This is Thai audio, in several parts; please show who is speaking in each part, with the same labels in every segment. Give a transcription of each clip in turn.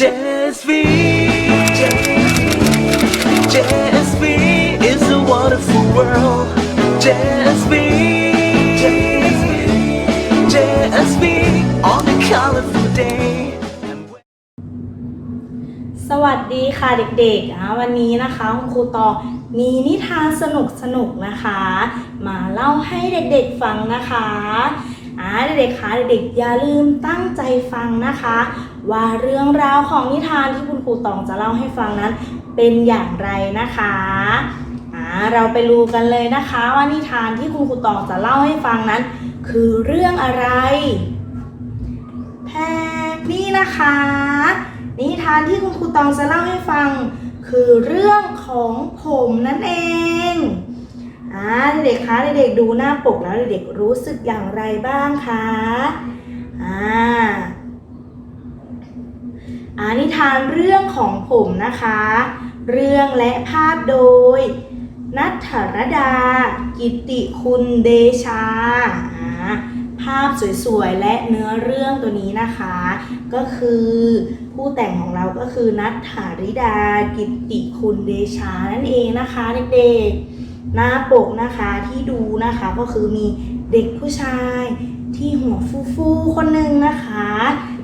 Speaker 1: JSV JSV is a wonderful world JSV JSV on a colorful day
Speaker 2: สวัสดีค่ะเด็กๆอ่าวันนี้นะคะคุณครูตองมีนิทานสนุกสนุกนะคะ มาเล่าให้เด็กๆฟังนะคะอ่าเด็กๆคะเด็กๆอย่าลืมตั้งใจฟังนะคะ ว่าเรื่องราวของนิทานที่คุณครูตองจะเล่าให้ฟังนั้น เป็นอย่างไรนะคะอ่าเราไปรู้กันเลยนะคะว่านิทานที่คุณครูตองจะเล่าให้ฟังนั้น คือเรื่องอะไรแพกนี่นะคะ นิทานที่คุณครูตองจะเล่าให้ฟัง คือเรื่องของผมนั่นเองอ่าเด็กๆคะเด็กๆดูหน้าปกแล้วเด็กๆรู้สึกอย่างไรบ้างคะอ่า อานิทานเรื่องของผมนะคะ เรื่องและภาพโดย นัทธรดา กิติคุณเดชาอ่าภาพสวยๆ และเนื้อเรื่องตัวนี้นะคะ ก็คือผู้แต่งของเราก็คือนัทธาริดา กิติคุณเดชานั่นเองนะคะเด็กๆหน้าปกนะคะที่ดูนะคะก็คือมีเด็กผู้ชายที่หัวฟูๆคนหนึ่งนะคะ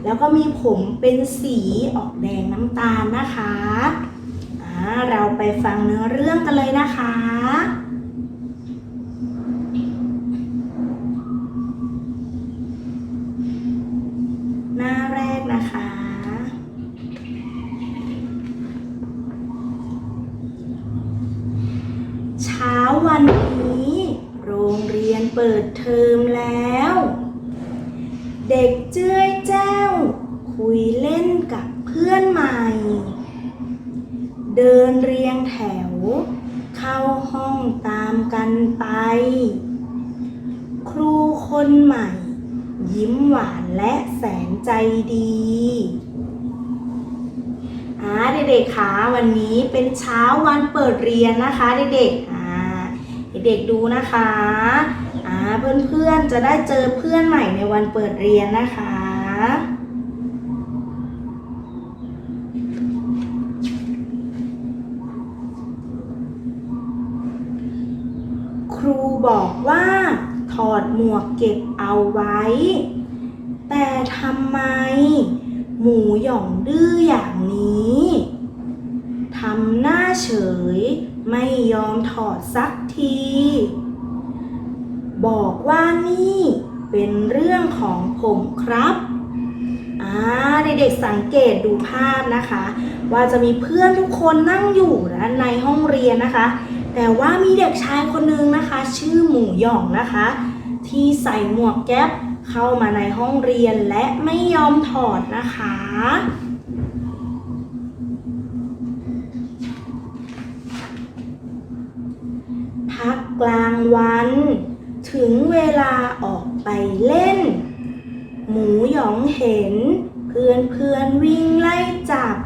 Speaker 2: แล้วก็มีผมเป็นสีออกแดงน้ำตาลนะคะอ่าเราไปฟังเนื้อเรื่องกันเลยนะคะ หน้าแรกนะคะ เช้าวันนี้ โรงเรียนเปิดเทอมแล้ว เด็กเจ้ยแจ้ว คุยเล่นกับเพื่อนใหม่ เดินเรียงแถว เข้าห้องตามกันไป ครูคนใหม่ ยิ้มหวานและแสนใจดีอ่าเด็กๆคะวันนี้เป็นเช้าวันเปิดเรียนนะคะเด็กๆอ่าเด็กๆดูนะคะอ่าเพื่อนๆจะได้เจอเพื่อนใหม่ในวันเปิดเรียนนะคะ ครูบอกว่า ถอดหมวกเก็บเอาไว้ แต่ทำไม หมูหย่องดื้ออย่างนี้ทำหน้าเฉย ไม่ยอมถอดสักที บอกว่านี่ เป็นเรื่องของผมครับอ่าเด็กๆสังเกตดูภาพนะคะ ว่าจะมีเพื่อนทุกคนนั่งอยู่นะในห้องเรียนนะคะ แต่ว่ามีเด็กชายคน ชื่อหมูหยองนะคะ ที่ใส่หมวกแก๊ปเข้ามาในห้องเรียนและไม่ยอมถอดนะคะ พักกลางวัน ถึงเวลาออกไปเล่น หมูหยองเห็น เพื่อนเพื่อนๆวิ่งไล่จับ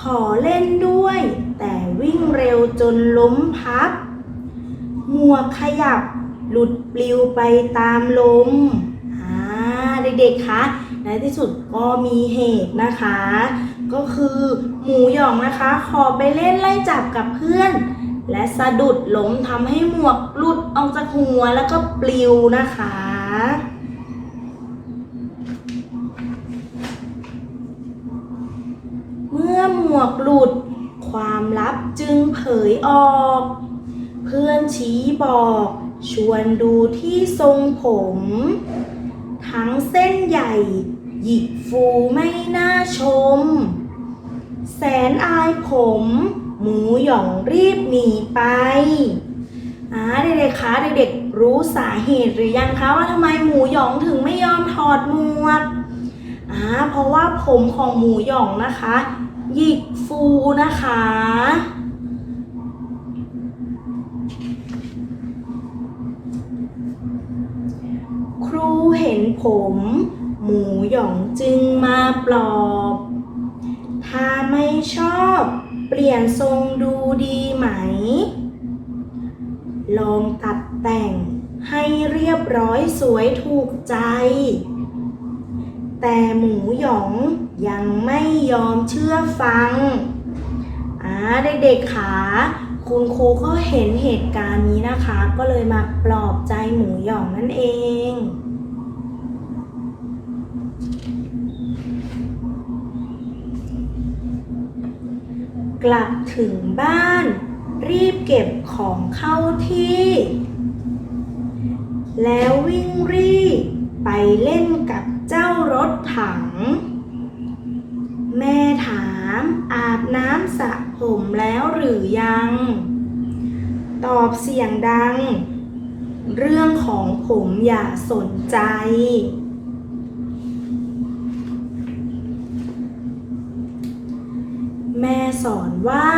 Speaker 2: ขอเล่นด้วย แต่วิ่งเร็วจนล้มพับ หมวกขยับ หลุดปลิวไปตามลมอ่าเด็กๆคะในที่สุดก็มีเหตุนะคะ ก็คือหมูหยองนะคะ ขอไปเล่นไล่จับกับเพื่อน และสะดุดล้มทำให้หมวกหลุดออกจากหัวแล้วก็ปลิวนะคะเมื่อหมวกหลุด ความลับจึงเผยออก เพื่อนชี้บอก ชวนดูที่ทรงผม ทั้งเส้นใหญ่ หยิกฟูไม่น่าชม แสนอายผม หมูหย่องรีบหนีไปอ่าเด็กๆคะเด็กๆรู้สาเหตุหรือยังคะว่าทำไมหมูหยองถึงไม่ยอมถอดหมวกอ่าเพราะว่าผมของหมูหยองนะคะ หยิกฟูนะคะ ครูเห็ นผม หมูหยองจึงมาปลอบ ถ้าไม่ชอบเปลี่ยนทรงดูดีไหม ลองตัดแต่งให้เรียบร้อยสวยถูกใจ แต่หมูหยองยังไม่ยอมเชื่อฟังอ่าเด็กๆขาคุณครูก็เห็นเหตุการณ์นี้นะคะ ก็เลยมาปลอบใจหมูหยองนั่นเอง กลับถึงบ้าน รีบเก็บของเข้าที่ แล้ววิ่งรีบไปเล่นกับเจ้ารถถัง แม่ถามอาบน้ำสระผมแล้วหรือยัง ตอบเสียงดัง เรื่องของผมอย่าสนใจ แม่ สอนว่า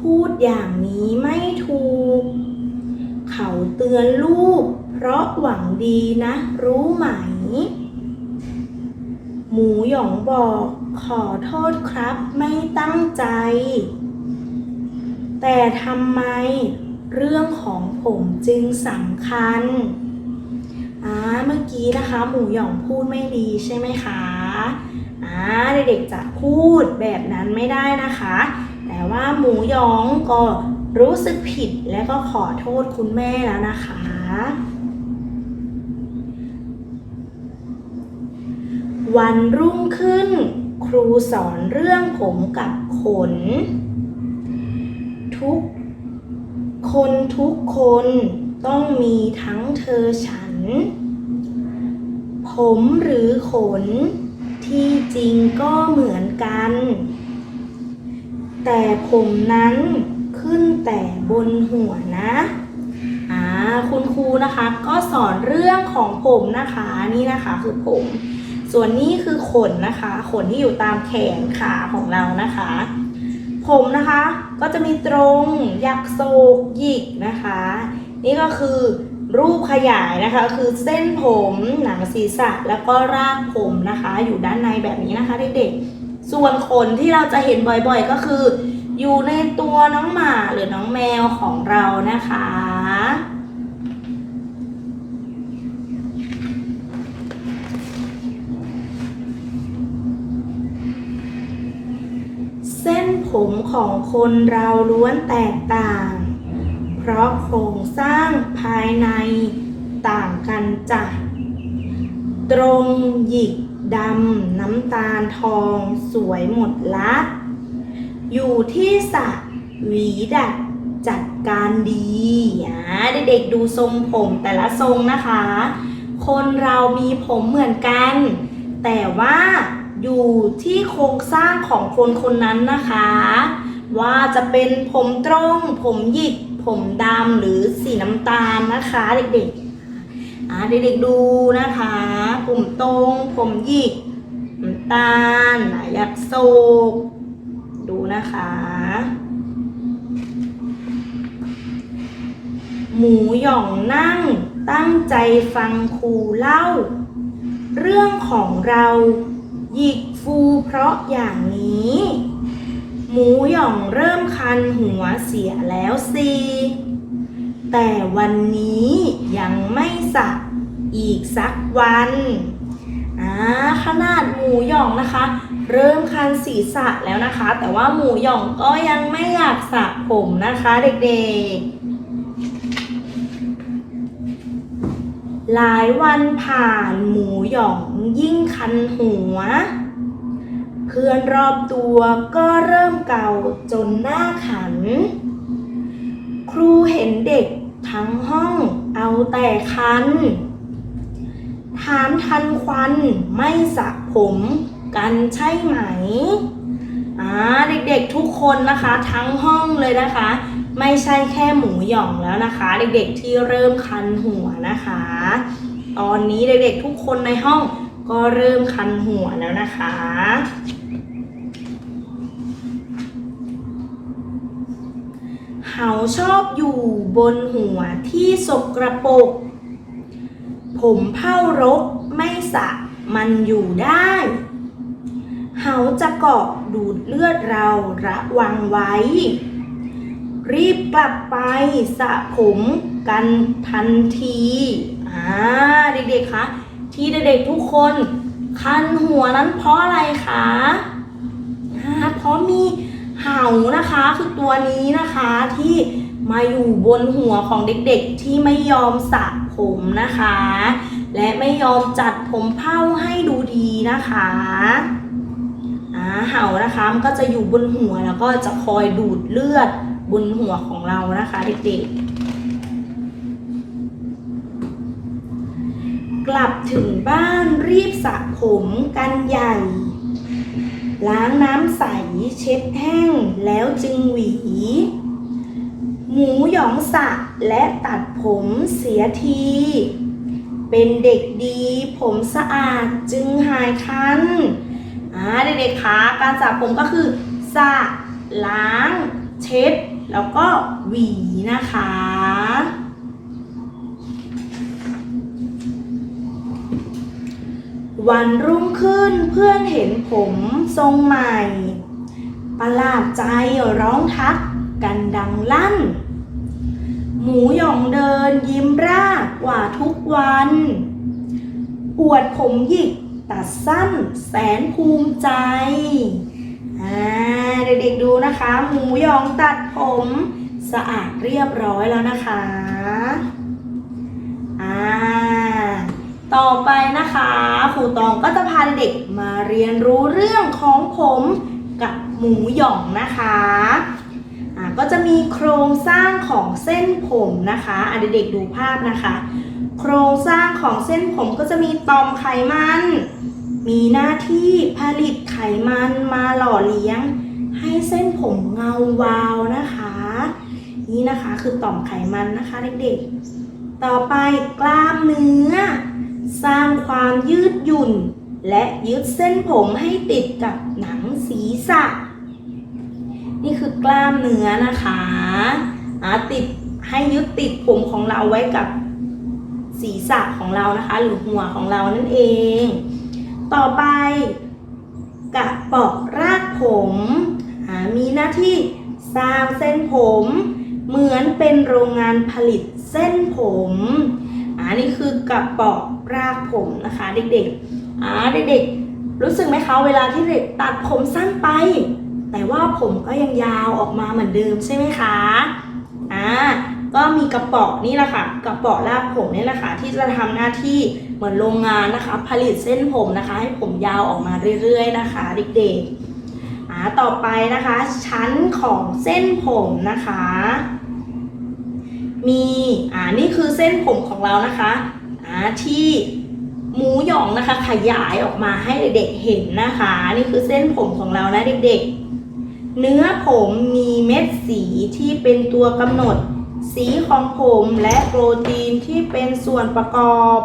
Speaker 2: พูดอย่างนี้ไม่ถูก เขาเตือนลูก เพราะหวังดีนะ รู้ไหม หมูหยองบอกขอโทษครับไม่ตั้งใจ แต่ทำไมเรื่องของผมจึงสำคัญอ่าเมื่อกี้นะคะ หมูหยองพูดไม่ดีใช่ไหมคะอ่าเด็กๆจะพูดแบบนั้นไม่ได้นะคะ แต่ว่าหมูยองก็รู้สึกผิดและก็ขอโทษคุณแม่แล้วนะคะ วันรุ่งขึ้น ครูสอนเรื่องผมกับขน ทุกคนทุกคนต้องมีทั้งเธอฉัน ผมหรือขนที่จริงก็เหมือนกัน แต่ผมนั้นขึ้นแต่บนหัวนะอ่าคุณครูนะคะก็สอนเรื่องของผมนะคะนี่นะคะคือผม ส่วนนี้คือขนนะคะ ขนที่อยู่ตามแขนขาของเรานะคะ ผมนะคะก็จะมีตรงยักโศกหยิกนะคะ นี่ก็คือรูปขยายนะคะคือเส้นผมหนังศีรษะแล้วก็รากผมนะคะ อยู่ด้านในแบบนี้นะคะเด็กๆ ส่วนขนที่เราจะเห็นบ่อยๆ ก็คือ อยู่ในตัวน้องหมาหรือน้องแมวของเรานะคะ เส้นผมของคนเราล้วนแตกต่าง เพราะโครงสร้างภายในต่างกันจ้ะตรงหยิก ดำน้ำตาลทองสวยหมดละ อยู่ที่สระหวีดัดจัดการดีอ่าเด็กๆดูทรงผมแต่ละทรงนะคะ คนเรามีผมเหมือนกัน แต่ว่าอยู่ที่โครงสร้างของคนคนนั้นนะคะ ว่าจะเป็นผมตรง ผมหยิกผมดำหรือสีน้ำตาลนะคะ เด็กๆ เด็กๆดูนะคะผมตรงผมหยิกน้ำตาลหนายักโศกดูนะคะ หมูหย่องนั่งตั้งใจฟังครูเล่า เรื่องของเราหยิกฟูเพราะอย่างนี้ หมูหย่องเริ่มคันหัวเสียแล้วสิแต่วันนี้ยังไม่สัก อีกสักวันอ่าขนาดหมูหย่องนะคะ เริ่มคันศีรษะแล้วนะคะ แต่ว่าหมูหย่องก็ยังไม่อยากสระผมนะคะเด็กๆ หลายวันผ่านหมูหย่องยิ่งคันหัว เพื่อนรอบตัวก็เริ่มเก่าจนหน้าขัน ครูเห็นเด็กทั้งห้องเอาแต่คัน ถามทันควันไม่สระผมกันใช่ไหมอ่าเด็กๆทุกคนนะคะ ทั้งห้องเลยนะคะ ไม่ใช่แค่หมูหย่องแล้วนะคะ เด็กๆที่เริ่มคันหัวนะคะ ตอนนี้เด็กๆทุกคนในห้องก็เริ่มคันหัวแล้วนะคะเขาชอบอยู่บนหัวที่สกระปรก ผมเผ้ารกไม่สะมันอยู่ได้ เขาจะเกาะดูดเลือดเราระวังไว้ รีบกลับไปสะผมกันทันทีอ่าเด็กๆคะที่เด็กๆทุกคนคันหัวนั้นเพราะอะไรคะเพราะมีเห่านะคะคือตัวนี้นะคะที่มาอยู่บนหัวของเด็กๆที่ไม่ยอมสระ ผมนะคะ และไม่ยอมจัดผมเผ้าให้ดูดีนะคะอ่าเห่านะคะมันก็จะอยู่บนหัวแล้วก็จะคอยดูดเลือดบนหัวของเรานะคะเด็กๆ กลับถึงบ้านรีบสระผมกันใหญ่ ล้างน้ำใสเช็ดแห้งแล้วจึงหวี หมูหยองสะและตัดผมเสียที เป็นเด็กดีผมสะอาดจึงหายคันอ่าเด็กๆคะการสระผมก็คือสระล้าง เช็ด แล้วก็หวีนะคะ วันรุ่งขึ้นเพื่อนเห็นผมทรงใหม่ ประหลาดใจร้องทักกันดังลั่น หมูหยองเดินยิ้มร่ากว่าทุกวัน อวดผมหยิกตัดสั้นแสนภูมิใจอ่าเด็กๆดูนะคะ หมูหยองตัดผมสะอาดเรียบร้อยแล้วนะคะอ่าต่อไปนะคะครูตองก็จะพาเด็กมาเรียนรู้เรื่องของผมกับหมูหยองนะคะ ก็จะมีโครงสร้างของเส้นผมนะคะอะเด็กๆดูภาพนะคะ โครงสร้างของเส้นผมก็จะมีต่อมไขมัน มีหน้าที่ผลิตไขมันมาหล่อเลี้ยง ให้เส้นผมเงาวาวนะคะ นี่นะคะคือต่อมไขมันนะคะเด็กๆ ต่อไปกล้ามเนื้อ สร้างความยืดหยุ่น และยึดเส้นผมให้ติดกับหนังศีรษะ นี่คือกล้ามเนื้อนะคะอ่าติดให้ยึดติดผมของเราไว้กับศีรษะของเรานะคะ หรือหัวของเรานั่นเอง ต่อไปกระปาะรากผมอ่ามีหน้าที่สร้างเส้นผม เหมือนเป็นโรงงานผลิตเส้นผมอันนี้คือกระป๋อรากผมนะคะเด็กๆอ่าเด็กๆรู้สึกไหมคะเวลาที่เด็กตัดผมสั้นไป แต่ว่าผมก็ยังยาวออกมาเหมือนเดิมใช่ไหมคะอ่าก็มีกระป๋อนี่แหละค่ะกระป๋อรากผมนี่แหละค่ะที่จะทำหน้าที่เหมือนโรงงานนะคะ ผลิตเส้นผมนะคะ ให้ผมยาวออกมาเรื่อยๆ นะคะเด็กๆอ่าต่อไปนะคะ ชั้นของเส้นผมนะคะ มีอ่านี่คือเส้นผมของเรานะคะอ่าที่หมูหยองนะคะขยายออกมาให้เด็กๆเห็นนะคะ นี่คือเส้นผมของเรานะเด็กๆ เนื้อผมมีเม็ดสีที่เป็นตัวกำหนด สีของผมและโปรตีนที่เป็นส่วนประกอบ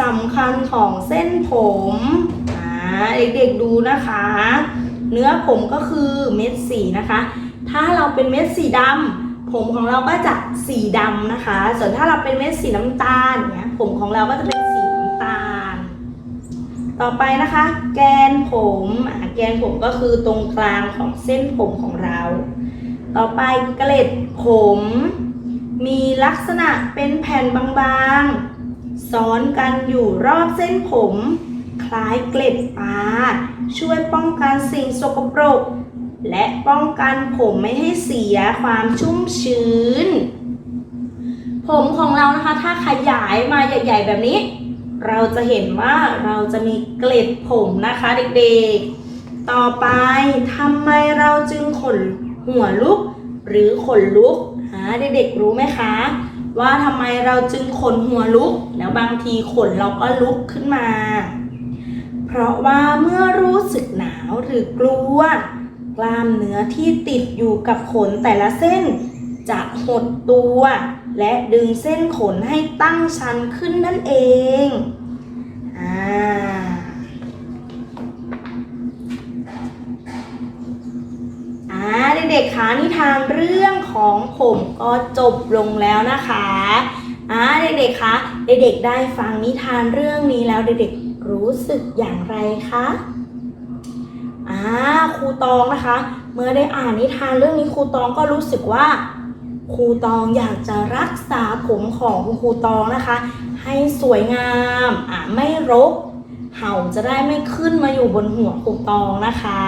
Speaker 2: สำคัญของเส้นผมอ่าเด็กๆดูนะคะ เนื้อผมก็คือเม็ดสีนะคะ ถ้าเราเป็นเม็ดสีดำผมของเราก็จะสีดำนะคะ ส่วนถ้าเราเป็นเม็ดสีน้ำตาลเนี่ยผมของเราก็จะเป็นสีน้ำตาล ต่อไปนะคะ แกนผมแกนผมก็คือตรงกลางของเส้นผมของเรา ต่อไปเกล็ดผม มีลักษณะเป็นแผ่นบางๆ ซ้อนกันอยู่รอบเส้นผม คล้ายเกล็ดปลาช่วยป้องกันสิ่งสกปรก และป้องกันผมไม่ให้เสียความชุ่มชื้น ผมของเรานะคะ ถ้าขยายมาใหญ่ ๆ แบบนี้ เราจะเห็นว่าเราจะมีเกล็ดผมนะคะเด็กๆ ต่อไปทำไมเราจึงขนหัวลุก หรือขนลุกหาเด็กๆรู้ไหมคะ ว่าทำไมเราจึงขนหัวลุก แล้วบางทีขนเราก็ลุกขึ้นมา เพราะว่าเมื่อรู้สึกหนาวหรือกลัวกล้ามเนื้อที่ติดอยู่กับขนแต่ละเส้น จะหดตัว และดึงเส้นขนให้ตั้งชันขึ้นนั่นเองอ่าอ่าเด็กๆคะนิทานเรื่องของผมก็จบลงแล้วนะคะอ่าเด็กๆคะเด็กๆได้ฟังนิทานเรื่องนี้แล้วเด็กๆรู้สึกอย่างไรคะอ่าครูตองนะคะ เมื่อได้อ่านนิทานเรื่องนี้ครูตองก็รู้สึกว่า ครูตองอยากจะรักษาผมของคุณครูตองนะคะ ให้สวยงามอ่าไม่รก เห่าจะได้ไม่ขึ้นมาอยู่บนหัวครูตองนะคะ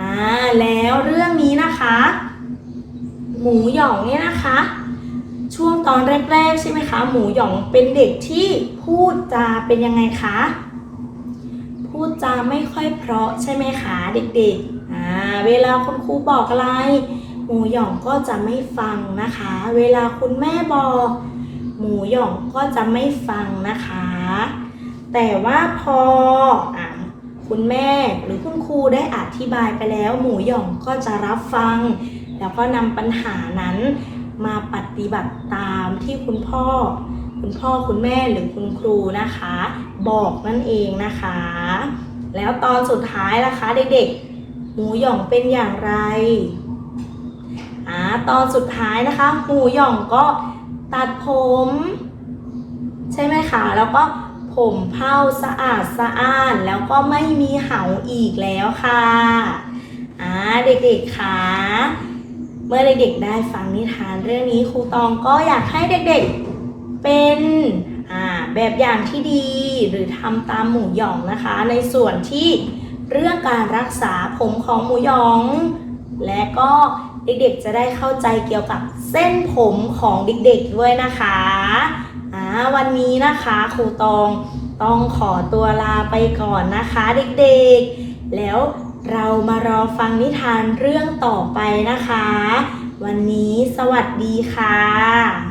Speaker 2: อ่าแล้วเรื่องนี้นะคะ หมูหยองเนี่ยนะคะ ช่วงตอนแรกๆใช่ไหมคะ หมูหยองเป็นเด็กที่พูดจาเป็นยังไงคะพูดจาไม่ค่อยเพราะใช่ไหมคะเด็กๆอ่าเวลาคุณครูบอกอะไร หมูหยองก็จะไม่ฟังนะคะ เวลาคุณแม่บอก หมูหยองก็จะไม่ฟังนะคะ แต่ว่าพออคุณแม่หรือคุณครูได้อธิบายไปแล้ว หมูหยองก็จะรับฟัง แล้วก็นำปัญหานั้นมาปฏิบัติตามที่คุณพ่อ คุณพ่อคุณแม่หรือคุณครูนะคะ บอกนั่นเองนะคะ แล้วตอนสุดท้ายล่ะคะเด็กๆ หมูหย่องเป็นอย่างไร ตอนสุดท้ายนะคะ หมูหย่องก็ตัดผม ใช่ไหมคะแล้วก็ผมเผ้าสะอาดสะอ้าน แล้วก็ไม่มีเหาอีกแล้วค่ะอ่าเด็กๆคะเมื่อเด็กๆได้ฟังนิทานเรื่องนี้ครูตองก็อยากให้เด็กๆเป็นแบบอย่างที่ดีหรือทำตามหมูหยองนะคะ ในส่วนที่เรื่องการรักษาผมของหมูหยอง และก็ เด็กๆจะได้เข้าใจเกี่ยวกับเส้นผมของเด็กๆด้วยนะคะอ่าวันนี้นะคะครูตองต้องขอตัวลาไปก่อนนะคะเด็กๆ แล้วเรามารอฟังนิทานเรื่องต่อไปนะคะ วันนี้สวัสดีค่ะ